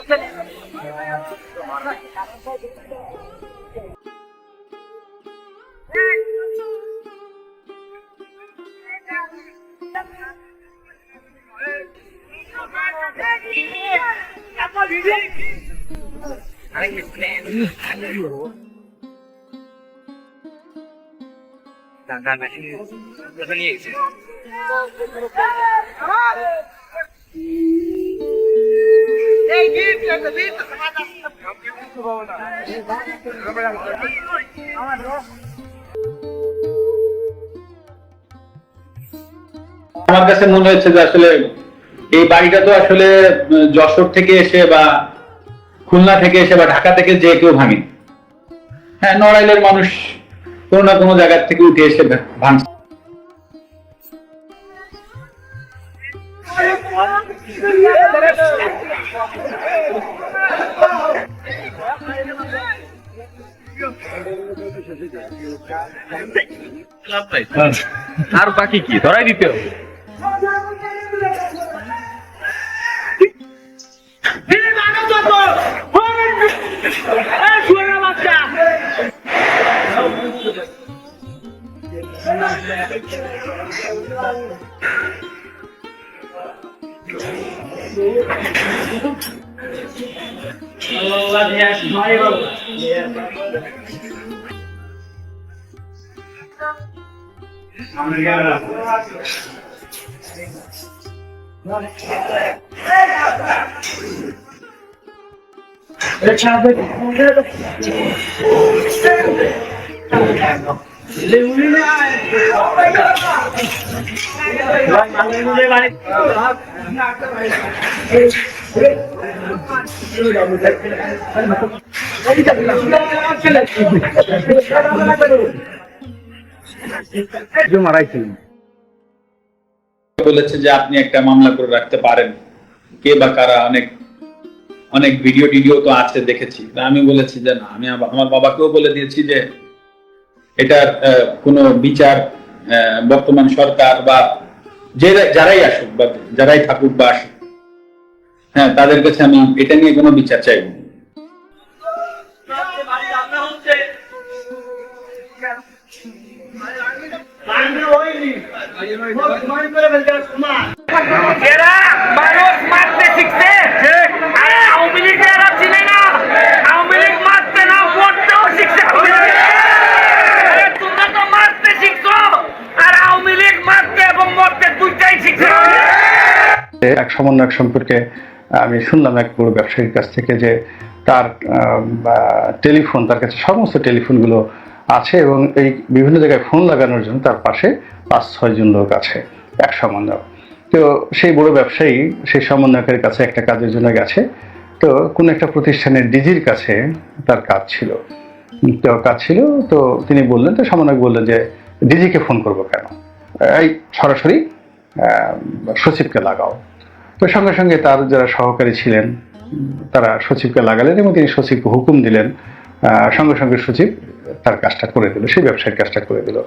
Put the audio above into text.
I think it's planned. I know you were দাদা নাকি নিয়েছে আমার কাছে মনে হয়েছে যে আসলে এই বাড়িটা তো আসলে যশোর থেকে এসে বা খুলনা থেকে এসে বা ঢাকা থেকে যে কেউ ভাঙে। হ্যাঁ নড়াইলের মানুষ কোনো না কোনো জায়গা থেকে উঠে এসে ভাঙছে। আর বাকি কি? ধরাই দিতে হবে। Allah Allah diye hayır Allah diye. Amerika'da. Let's have it. বলেছে যে আপনি একটা মামলা করে রাখতে পারেন। কে বা কারা অনেক অনেক ভিডিও টিডিও তো আছে দেখেছি। আমি বলেছি যে না, আমি আমার বাবাকেও বলে দিয়েছি যে এটার কোনো বিচার বর্তমান সরকার বা যে যারাই আসুক বা যারাই থাকুক বা আসুক হ্যাঁ তাদের কাছে আমি এটা নিয়ে কোনো বিচার চাইব। মানুষ এক সমন্বয়ক সম্পর্কে আমি শুনলাম এক বড় ব্যবসায়ীর কাছ থেকে যে তার টেলিফোন, তার কাছে সমস্ত টেলিফোনগুলো আছে এবং এই বিভিন্ন জায়গায় ফোন লাগানোর জন্য তার পাশে পাঁচ, ছয় জন লোক আছে এক সমন্বয়ক। তো সেই বড় ব্যবসায়ী, সেই সমন্বয়কের কাছে একটা কাজের জন্য গেছে। তো কোন একটা প্রতিষ্ঠানের ডিজির কাছে তার কাজ ছিল। তো কাজ ছিল, তো তিনি বললেন, তো সমন্বয়ক বললেন যে, ডিজিকে ফোন করব কেন? এই সরাসরি সচিবকে লাগাও। তো সঙ্গে সঙ্গে তার যারা সহকারী ছিলেন, তারা সচিবকে লাগালেন এবং তিনি সচিবকে হুকুম দিলেন। সঙ্গে সঙ্গে সচিব তার কাজটা করে দিল, সেই ব্যবসায়ীর কাজটা করে দিল।